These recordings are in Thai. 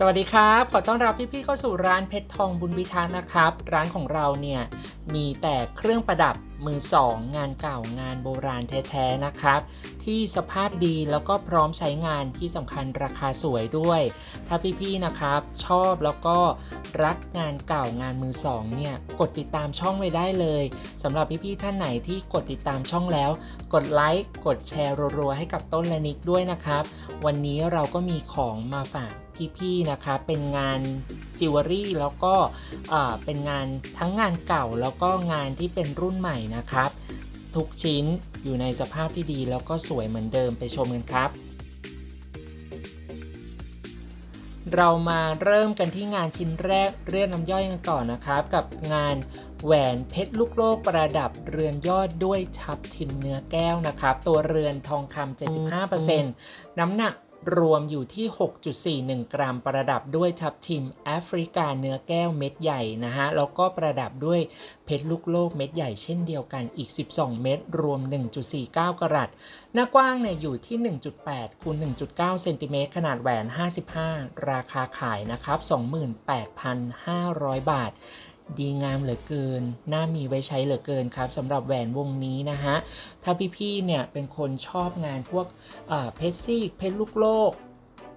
สวัสดีครับ ขอต้อนรับพี่ๆเข้าสู่ร้านเพชรทองบุญวิทานะครับ ร้านของเราเนี่ยมีแต่เครื่องประดับมือสองงานเก่างานโบราณแท้ๆนะครับ ที่สภาพดีแล้วก็พร้อมใช้งานที่สำคัญราคาสวยด้วย ถ้าพี่ๆนะครับ ชอบแล้วก็ รักงานเก่างานมือสองเนี่ยกดติดตามช่องไว้ได้เลยสำหรับพี่ๆท่านไหนที่กดติดตามช่องแล้ว กดไลค์กดแชร์รัวๆให้กับต้นและนิกด้วยนะครับ วันนี้เราก็มีของมาฝากพี่ๆนะครับเป็นงานจิวเวลรี่แล้วก็เป็นงานทั้งงานเก่าแล้วก็งานที่เป็นรุ่นใหม่นะครับ ทุกชิ้นอยู่ในสภาพที่ดีแล้วก็สวยเหมือนเดิมไปชมกันครับ เรามาเริ่มกันที่งานชิ้นแรกเรื่องน้ำย่อยกันก่อนนะครับ กับงานแหวนเพชรลูกโลกประดับเรือนยอดด้วยทับทิมเนื้อแก้วนะครับ ตัวเรือนทองคำ75%น้ำหนัก รวมอยู่ที่ 6.41 กรัม ประดับด้วยทับทิมแอฟริกาเนื้อแก้วเม็ดใหญ่นะฮะ แล้วก็ประดับด้วยเพชรลูกโลกเม็ดใหญ่เช่นเดียวกันอีก 12 เม็ดรวม 1.49 กรัตหน้ากว้างเนี่ยอยู่ที่ 1.8คูณ1.9เซนติเมตรขนาดแหวน 55 ราคาขายนะครับ 28,500 บาท ดีงามเหลือเกิน น่ามีไว้ใช้เหลือเกินครับสำหรับแหวนวงนี้นะฮะ ถ้าพี่ๆเนี่ยเป็นคนชอบงานพวกเพชรซีกเพชรลูกโลก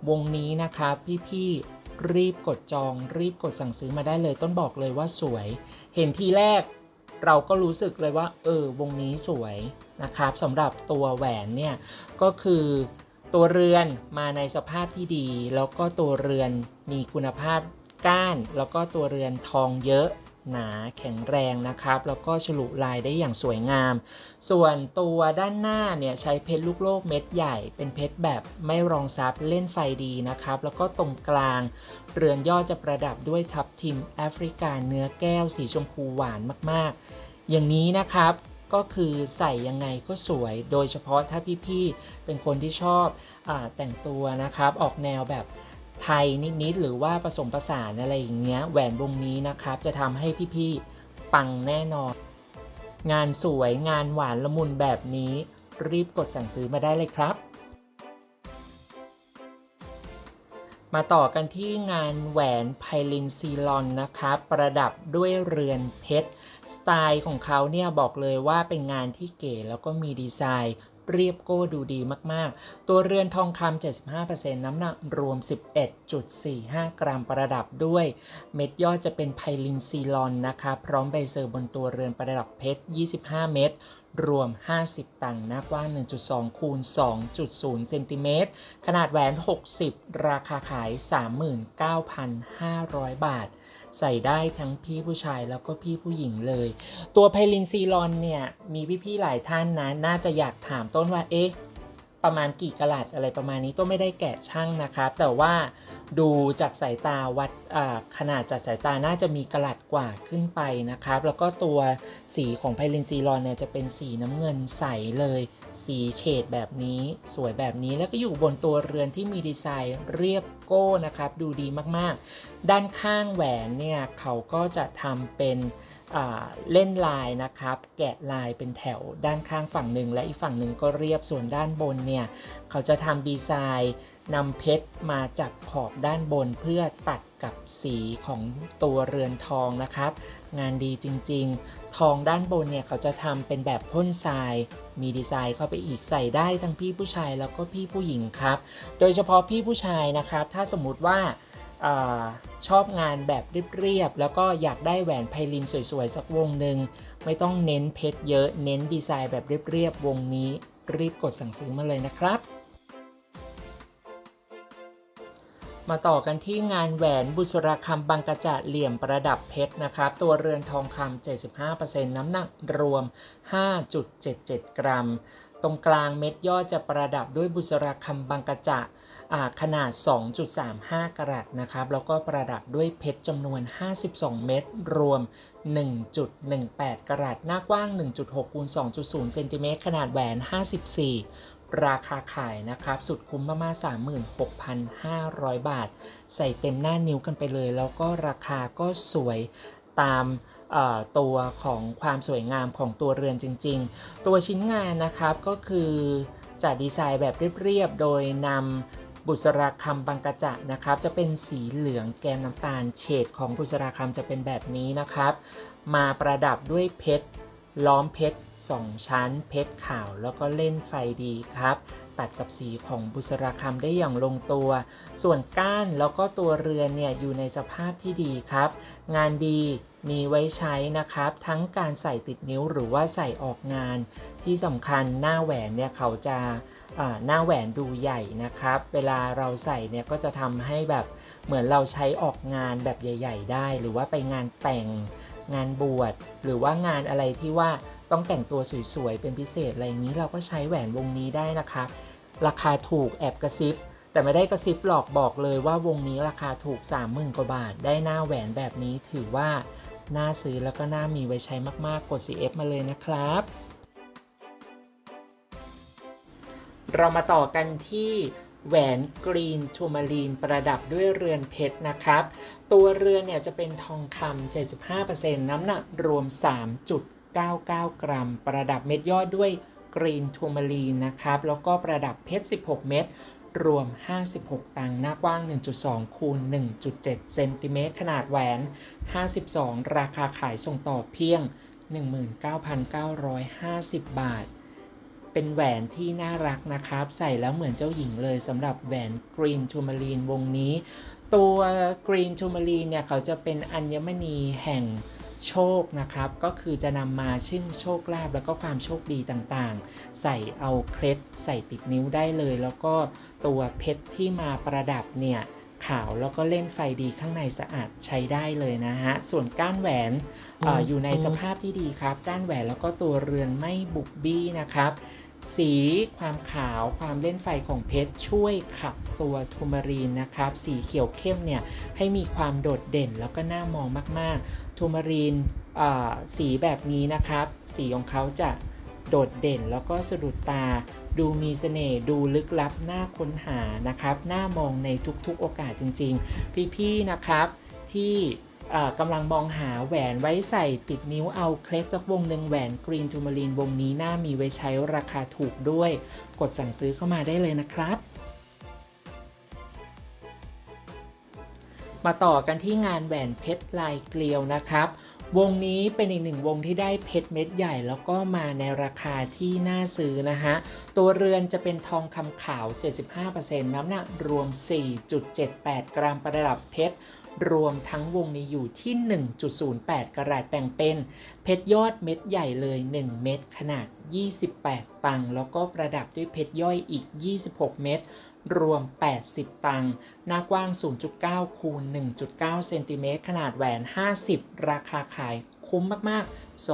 วงนี้นะครับพี่ๆรีบกดจอง รีบกดสั่งซื้อมาได้เลยต้นบอกเลยว่าสวย เห็นทีแรกเราก็รู้สึกเลยว่า เออ วงนี้สวยนะครับสำหรับตัวแหวนเนี่ย ก็คือตัวเรือนมาในสภาพที่ดี แล้วก็ตัวเรือนมีคุณภาพ ก้านแล้วก็ตัวเรือนทองเยอะหนาแข็งแรงนะครับ แล้วก็ฉลุลายได้อย่างสวยงาม ส่วนตัวด้านหน้าเนี่ยใช้เพชรลูกโลกเม็ดใหญ่ เป็นเพชรแบบไม่รองซับเล่นไฟดีนะครับ แล้วก็ตรงกลางเรือนยอดจะประดับด้วยทับทิมแอฟริกาเนื้อแก้วสีชมพูหวานมากๆ อย่างนี้นะครับก็คือใส่ยังไงก็สวย โดยเฉพาะถ้าพี่ๆเป็นคนที่ชอบอแต่งตัวนะครับ ออกแนวแบบ ไทยนิดๆหรือว่าผสมผสานอะไรอย่างเงี้ยแหวนวงนี้นะครับ จะทำให้พี่ๆปังแน่นอน งานสวยงานหวานละมุนแบบนี้ รีบกดสั่งซื้อมาได้เลยครับ มาต่อกันที่งานแหวนไพลินซีลอนนะครับ ประดับด้วยเรือนเพชรสไตล์ของเขาเนี่ยบอกเลยว่าเป็นงานที่เก๋แล้วก็มีดีไซน์ เรียบโก้ดูดีมากๆ ตัวเรือนทองคำ75%น้ำหนักรวม 11.45 กรัมประดับด้วย เม็ดยอดจะเป็นไพลินซีลอนนะคะ พร้อมใบเซอร์บนตัวเรือนประดับเพชร 25 เม็ดรวม 50 ตังค์หน้ากว้าง 1.2 คูณ 2.0 เซนติเมตร ขนาดแหวน 60 ราคาขาย 39,500 บาท ใส่ได้ทั้งพี่ผู้ชายแล้วก็พี่ผู้หญิงเลย ตัวไพลินซีลอนเนี่ยมีพี่ๆหลายท่านนะน่าจะอยากถามต้นว่าเอ๊ะ ประมาณกี่กะลัดอะไรประมาณนี้ต้นไม่ได้แกะช่างนะครับ แต่ว่าดูจากสายตาวัดขนาดจากสายตาน่าจะมีกะลัดกว่าขึ้นไปนะครับ แล้วก็ตัวสีของไพลินซีลอนเนี่ยจะเป็นสีน้ำเงินใสเลย สีเฉดแบบนี้สวยแบบนี้แล้วก็อยู่บนตัวเรือนที่มีดีไซน์เรียบโก้นะครับ ดูดีมากๆ ด้านข้างแหวนเนี่ยเขาก็จะทำเป็น เล่นลายนะครับ แกะลายเป็นแถวด้านข้างฝั่งหนึ่งและอีกฝั่งหนึ่งก็เรียบส่วนด้านบนเนี่ย เขาจะทำดีไซน์นำเพชรมาจากขอบด้านบนเพื่อตัดกับสีของตัวเรือนทองนะครับ งานดีจริง ๆ ทองด้านบนเนี่ยเขาจะทำเป็นแบบพ่นทราย มีดีไซน์เข้าไปอีกใส่ได้ทั้งพี่ผู้ชายแล้วก็พี่ผู้หญิงครับ โดยเฉพาะพี่ผู้ชายนะครับ ถ้าสมมติว่า อชอบงานแบบเรียบๆ แล้วก็อยากได้แหวนไพลินสวยๆ สักวงหนึ่ง ไม่ต้องเน้นเพชรเยอะ เน้นดีไซน์แบบเรียบๆ วงนี้รีบกดสั่งซื้อมาเลยนะครับ มาต่อกันที่งานแหวนบุษราคำบางกระจัดเหลี่ยมประดับเพชรนะครับ ตัวเรือนทองคำ75%น้ำหนักรวม 5.77 กรัม ตรงกลางเม็ดยอดจะประดับด้วยบุษราคำบางกระจะอ่า ขนาด 2.35 กรัตนะครับ แล้วก็ประดับด้วยเพชรจำนวน 52 เม็ดรวม 1.18 กรัตหน้ากว้าง 1.6คูณ2.0 เซนติเมตรขนาดแหวน 54 ราคาขายนะครับ สุดคุ้มมากๆ36,500 บาท ใส่เต็มหน้านิ้วกันไปเลย แล้วก็ราคาก็สวยตามตัวของความสวยงามของตัวเรือนจริง ๆ ตัวชิ้นงานนะครับก็คือจะดีไซน์แบบเรียบ ๆ โดยนำ บุษราคำบางกระจะนะครับ จะเป็นสีเหลืองแกมน้ำตาล เฉดของบุษราคำจะเป็นแบบนี้นะครับ มาประดับด้วยเพชรล้อมเพชรสองชั้น เพชรขาว แล้วก็เล่นไฟดีครับ ตัดกับสีของบุษราคำได้อย่างลงตัว ส่วนก้านแล้วก็ตัวเรือนเนี่ยอยู่ในสภาพที่ดีครับ งานดีมีไว้ใช้นะครับ ทั้งการใส่ติดนิ้วหรือว่าใส่ออกงาน ที่สำคัญหน้าแหวนเนี่ยเขาจะ หน้าแหวนดูใหญ่นะครับ เวลาเราใส่เนี่ยก็จะทำให้แบบเหมือนเราใช้ออกงานแบบใหญ่ ๆ ได้ หรือว่าไปงานแต่งงานบวชหรือว่างานอะไรที่ว่าต้องแต่งตัวสวยๆเป็นพิเศษอะไรนี้เราก็ใช้แหวนวงนี้ได้นะครับราคาถูกแอบกระซิบแต่ไม่ได้กระซิบหลอกบอกเลยว่าวงนี้ราคาถูก 30,000กว่าบาท ได้หน้าแหวนแบบนี้ถือว่าน่าซื้อแล้วก็น่ามีไว้ใช้มากๆกด CF มาเลยนะครับ เรามาต่อกันที่แหวนกรีนทูมารีนประดับด้วยเรือนเพชรนะครับ ตัวเรือนเนี่ยจะเป็นทองคำ75%น้ำหนักรวม 3.99 กรัม ประดับเม็ดยอดด้วยกรีนทูมารีนนะครับ แล้วก็ประดับเพชร 16 เม็ดรวม 56 ตังค์หน้ากว้าง 1.2 คูณ 1.7 เซนติเมตร ขนาดแหวน 52 ราคาขายส่งต่อเพียง 19,950 บาท เป็นแหวนที่น่ารักนะครับ ใส่แล้วเหมือนเจ้าหญิงเลยสำหรับแหวน Green Tourmaline วงนี้ ตัว Green Tourmaline เนี่ย เขาจะเป็นอัญมณีแห่งโชคนะครับ ก็คือจะนำมาชื่นโชคลาภแล้วก็ความโชคดีต่างๆ ใส่เอาเคล็ดใส่ติดนิ้วได้เลย แล้วก็ตัวเพชรที่มาประดับเนี่ยขาวแล้วก็เล่นไฟดีข้างในสะอาดใช้ได้เลยนะฮะ ส่วนก้านแหวนเอออยู่ในสภาพที่ดีครับ ก้านแหวนแล้วก็ตัวเรือนไม่บุบบี้นะครับ สีความขาวความเล่นไฟของเพชรช่วยขับตัวทูมารีนนะครับ สีเขียวเข้มเนี่ยให้มีความโดดเด่นแล้วก็น่ามองมากๆทูมารีนสีแบบนี้นะครับ สีของเขาจะโดดเด่นแล้วก็สะดุดตา ดูมีเสน่ห์ดูลึกลับน่าค้นหานะครับน่ามองในทุกๆโอกาสจริงๆ พี่ๆนะครับที่ กำลังมองหาแหวนไว้ใส่ติดนิ้วเอาเคล็ดสักวงหนึ่งแหวนกรีนทูมารีนวงนี้น่ามีไว้ใช้ราคาถูกด้วย กดสั่งซื้อเข้ามาได้เลยนะครับ มาต่อกันที่งานแหวนเพชรลายเกลียวนะครับ วงนี้เป็นอีกหนึ่งวงที่ได้เพชรเม็ดใหญ่แล้วก็มาในราคาที่น่าซื้อนะฮะ ตัวเรือนจะเป็นทองคำขาว 75%น้ำหนักรวม 4.78 กรัมประดับเพชร รวมทั้งวงนี้อยู่ที่ 1.08 กรัตแบ่งเป็น เพชรยอดเม็ดใหญ่เลย 1 เม็ดขนาด 28 ตังค์แล้วก็ประดับด้วยเพชรย่อยอีก 26 เม็ดรวม 80 ตังค์หน้ากว้าง 0.9 คูณ 1.9 เซนติเมตร ขนาดแหวน 50 ราคาขายคุ้มมาก ๆ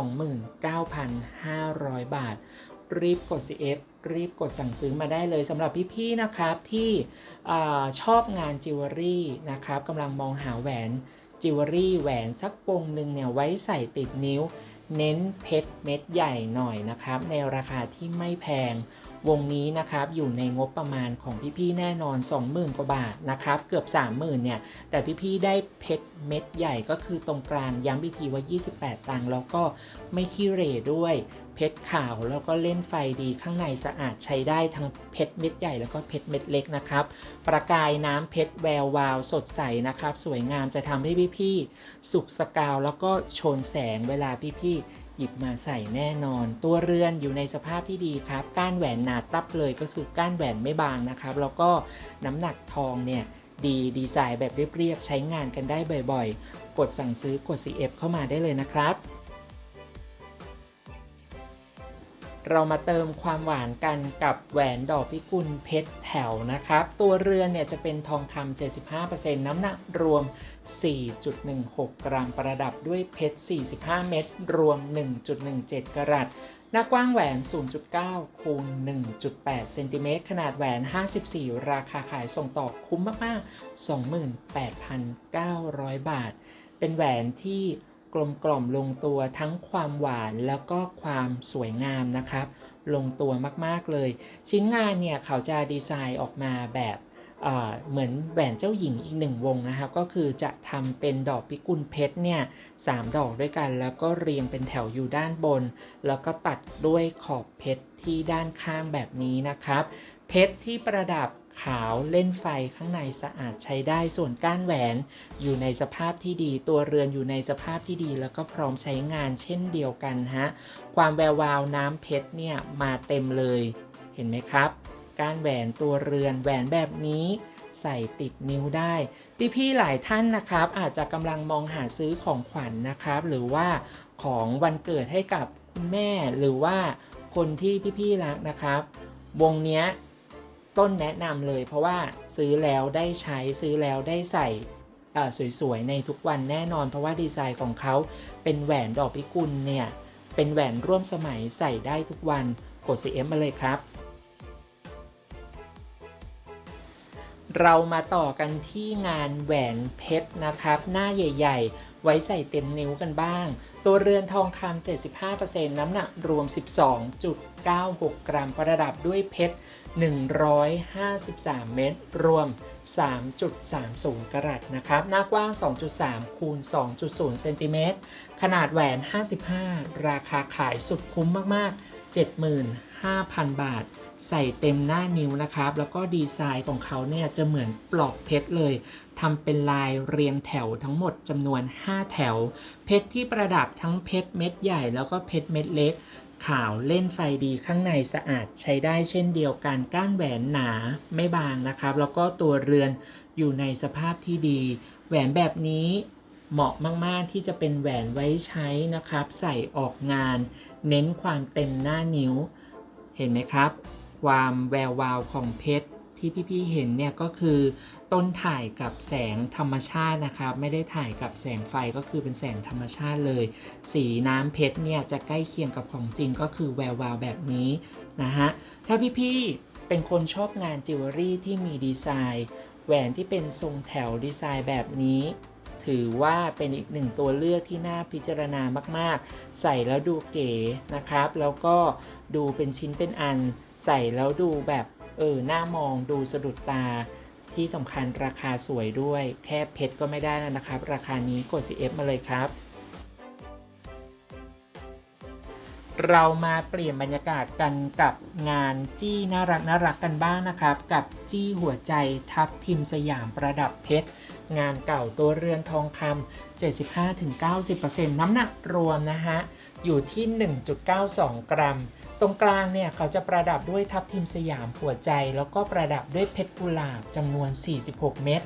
29,500 บาท รีบกด CF รีบกดสั่งซื้อมาได้เลยสำหรับพี่ๆนะครับที่อชอบงานจิวเวลรี่นะครับกำลังมองหาแหวนจิวเวลรี่แหวนสักวงหนึ่งเนี่ยไว้ใส่ติดนิ้ว เน้นเพชรเม็ดใหญ่หน่อยนะครับ ในราคาที่ไม่แพง วงนี้นะครับอยู่ในงบประมาณของพี่ๆแน่นอน 20,000 กว่าบาทนะครับเกือบ 30,000เนี่ยแต่พี่ๆได้เพชรเม็ดใหญ่ก็คือตรงกลางย้ำอีกทีว่า 28 ตังค์แล้วก็ไม่ขี้เหร่ด้วยเพชรขาวแล้วก็เล่นไฟดีข้างในสะอาดใช้ได้ทั้งเพชรเม็ดใหญ่แล้วก็เพชรเม็ดเล็กนะครับ ประกายน้ำเพชรแวววาวสดใสนะครับ สวยงามจะทำให้พี่ๆสุกสกาวแล้วก็โชนแสงเวลาพี่ๆ หยิบมาใส่แน่นอน ตัวเรือนอยู่ในสภาพที่ดีครับ ก้านแหวนหนาตับเลยก็คือก้านแหวนไม่บางนะครับ แล้วก็น้ำหนักทองเนี่ยดีดีไซน์แบบเรียบๆใช้งานกันได้บ่อยๆ กดสั่งซื้อกด CF เข้ามาได้เลยนะครับ เรามาเติมความหวานกันกับแหวนดอกพิกุลเพชรแถวนะครับ ตัวเรือนเนี่ยจะเป็นทองคำ75%น้ำหนักรวม 4.16 กรัมประดับด้วยเพชร 45 เม็ดรวม 1.17 กรัตหน้ากว้างแหวน 0.9 คูณ 1.8 เซนติเมตร ขนาดแหวน 54 ราคาขายส่งต่อคุ้มมาก ๆ 28,900 บาท เป็นแหวนที่ ลมกล่อมลงตัวทั้งความหวานแล้วก็ความสวยงามนะครับ ลงตัวมากๆเลย ชิ้นงานเนี่ยเขาจะดีไซน์ออกมาแบบเอ่อเหมือนแหวนเจ้าหญิงอีกหนึ่งวงนะครับ ก็คือจะทำเป็นดอกพิกุลเพชรเนี่ยสามดอกด้วยกัน แล้วก็เรียงเป็นแถวอยู่ด้านบน แล้วก็ตัดด้วยขอบเพชรที่ด้านข้างแบบนี้นะครับ เพชรที่ประดับ ขาวเล่นไฟข้างในสะอาดใช้ได้ส่วนก้านแหวนอยู่ในสภาพที่ดี ตัวเรือนอยู่ในสภาพที่ดี แล้วก็พร้อมใช้งานเช่นเดียวกันฮะความแวววาวน้ำเพชรเนี่ยมาเต็มเลย เห็นไหมครับ ก้านแหวนตัวเรือนแหวนแบบนี้ใส่ติดนิ้วได้พี่ๆหลายท่านนะครับ อาจจะกำลังมองหาซื้อของขวัญนนะครับ หรือว่าของวันเกิดให้กับคุณแม่หรือว่าคนที่พี่ๆรักนะครับ วงเนี้ย ต้นแนะนำเลย เพราะว่าซื้อแล้วได้ใช้ซื้อแล้วได้ใส่สวยๆ ในทุกวันแน่นอน เพราะว่าดีไซน์ของเขาเป็นแหวนดอกพิกุลเนี่ย เป็นแหวนร่วมสมัยใส่ได้ทุกวันกด CF มาเลยครับ เรามาต่อกันที่งานแหวนเพชรนะครับ หน้าใหญ่ๆ ไว้ใส่เต็มนิ้วกันบ้าง ตัวเรือนทองคำ75%น้ำหนักรวม 12.96 กรัมประดับด้วยเพชร 153 เม็ดรวม 3.30 กรัตนะครับ หน้ากว้าง 2.3 คูณ 2.0 เซนติเมตร ขนาดแหวน 55 ราคาขายสุดคุ้มมาก ๆ 75,000 บาท ใส่เต็มหน้านิ้วนะครับ แล้วก็ดีไซน์ของเขาเนี่ยจะเหมือนปลอกเพชรเลย ทำเป็นลายเรียงแถวทั้งหมดจำนวน 5 แถว เพชรที่ประดับทั้งเพชรเม็ดใหญ่แล้วก็เพชรเม็ดเล็ก ขาวเล่นไฟดีข้างในสะอาดใช้ได้เช่นเดียวกันก้านแหวนหนาไม่บางนะครับ แล้วก็ตัวเรือนอยู่ในสภาพที่ดี แหวนแบบนี้เหมาะมาก ๆ ที่จะเป็นแหวนไว้ใช้นะครับ ใส่ออกงาน เน้นความเต็มหน้านิ้ว เห็นไหมครับ ความแวววาวของเพชรที่พี่ ๆ เห็นเนี่ยก็คือ ต้นถ่ายกับแสงธรรมชาตินะครับ ไม่ได้ถ่ายกับแสงไฟก็คือเป็นแสงธรรมชาติเลย สีน้ำเพชรเนี่ยจะใกล้เคียงกับของจริงก็คือแวววาวแบบนี้นะฮะถ้าพี่ๆเป็นคนชอบงานจิวเวลรี่ที่มีดีไซน์แหวนที่เป็นทรงแถวดีไซน์แบบนี้ ถือว่าเป็นอีกหนึ่งตัวเลือกที่น่าพิจารณามากๆ ใส่แล้วดูเก๋นะครับ แล้วก็ดูเป็นชิ้นเป็นอัน ใส่แล้วดูแบบเออหน้ามองดูสะดุดตา ที่สำคัญราคาสวยด้วย แค่เพชรก็ไม่ได้แล้วนะครับ ราคานี้กด CF มาเลยครับ เรามาเปลี่ยนบรรยากาศกันกับงานจี้น่ารักน่ารักกันบ้างนะครับ กับจี้หัวใจทับทิมสยามประดับเพชรงานเก่าตัวเรือนทองคำ75-90%น้ำหนักรวมนะฮะ อยู่ที่ 1.92 กรัม ตรงกลางเนี่ยเขาจะประดับด้วยทับทิมสยามหัวใจ แล้วก็ประดับด้วยเพชรกุหลาบจำนวน 46 เม็ด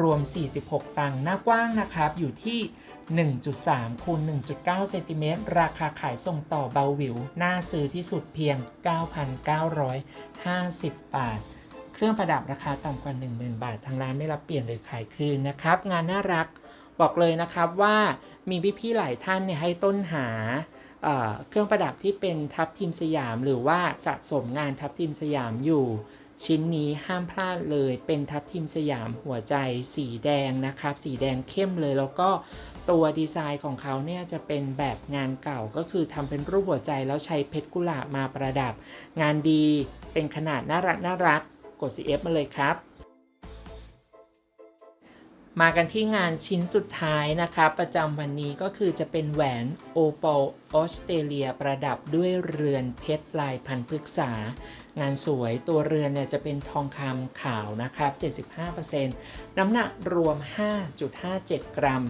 รวม 46 ตังค์หน้ากว้างนะครับ อยู่ที่ 1.3คูณ1.9เซนติเมตรราคาขายส่งต่อเบาวิวน่าซื้อที่สุดเพียง 9,950 บาท เครื่องประดับราคาต่ำกว่า 10,000 บาท ทางร้านไม่รับเปลี่ยนหรือขายคืนนะครับ งานน่ารักบอกเลยนะครับว่ามีพี่ๆหลายท่านเนี่ยให้ต้นหา เครื่องประดับที่เป็นทับทิมสยาม หรือว่าสะสมงานทับทิมสยามอยู่ ชิ้นนี้ห้ามพลาดเลยเป็นทับทิมสยามหัวใจสีแดงนะครับ สีแดงเข้มเลยแล้วก็ตัวดีไซน์ของเขาเนี่ยจะเป็นแบบงานเก่าก็คือทำเป็นรูปหัวใจแล้วใช้เพชรกุหลาบมาประดับ งานดีเป็นขนาดน่ารักน่ารักกด CF มาเลยครับมากันที่งานชิ้นสุดท้ายนะครับประจำวันนี้ก็คือจะเป็นแหวนโอปอล ออสเตรเลียประดับด้วยเรือนเพชรลายพันธุ์พฤกษา งานสวยตัวเรือนเนี่ยจะเป็นทองคำขาวนะครับ 75%น้ำหนักรวม 5.57 กรัม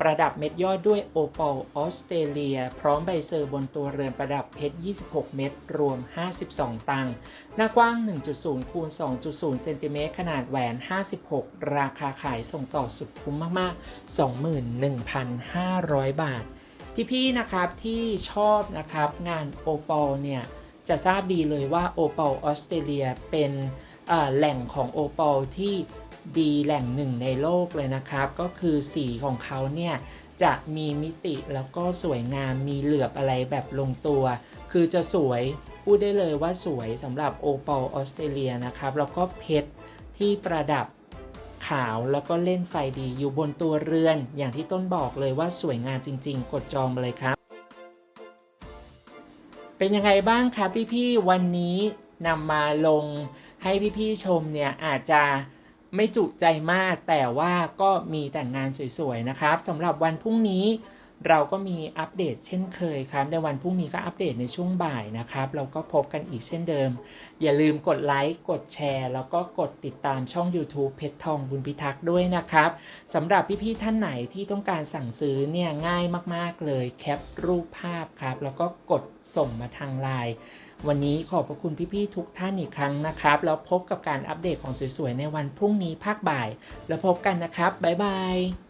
ประดับเม็ดยอดด้วยโอปอลออสเตรเลีย พร้อมใบเซอร์บนตัวเรือนประดับเพชร 26 เม็ดรวม 52 ตังค์หน้ากว้าง 1.0 คูณ 2.0 เซนติเมตรขนาดแหวน 56 ราคาขายส่งต่อสุดคุ้มมาก ๆ 21,500 บาท พี่ๆนะครับที่ชอบนะครับงานโอปอลเนี่ยจะทราบดีเลยว่าโอปอลออสเตรเลียเป็นแหล่งของโอปอลที่ดีแหล่งหนึ่งในโลกเลยนะครับ ก็คือสีของเขาเนี่ยจะมีมิติแล้วก็สวยงามมีเหลือบอะไรแบบลงตัว คือจะสวยพูดได้เลยว่าสวยสำหรับโอปอลออสเตรเลียนะครับ แล้วก็เพชรที่ประดับ ขาวแล้วก็เล่นไฟดีอยู่บนตัวเรือน อย่างที่ต้นบอกเลยว่าสวยงามจริง ๆ กดจองมาเลยครับ เป็นยังไงบ้างครับพี่ๆวันนี้นำมาลงให้พี่ๆชมเนี่ยอาจจะไม่จุใจมากแต่ว่าก็มีแต่งงานสวยๆนะครับสำหรับวันพรุ่งนี้ เราก็มีอัปเดตเช่นเคยครับ ในวันพรุ่งนี้ก็อัปเดตในช่วงบ่ายนะครับ เราก็พบกันอีกเช่นเดิม อย่าลืมกดไลค์กดแชร์ แล้วก็กดติดตามช่อง YouTube เพชรทองบุญพิทักษ์ด้วยนะครับสำหรับพี่ๆท่านไหนที่ต้องการสั่งซื้อเนี่ยง่ายมากๆเลยแคปรูปภาพครับ แล้วก็กดส่งมาทางไลน์วันนี้ขอบพระคุณพี่ๆทุกท่านอีกครั้งนะครับ แล้วพบกับการอัปเดตของสวยๆในวันพรุ่งนี้ภาคบ่าย แล้วพบกันนะครับบ๊ายบาย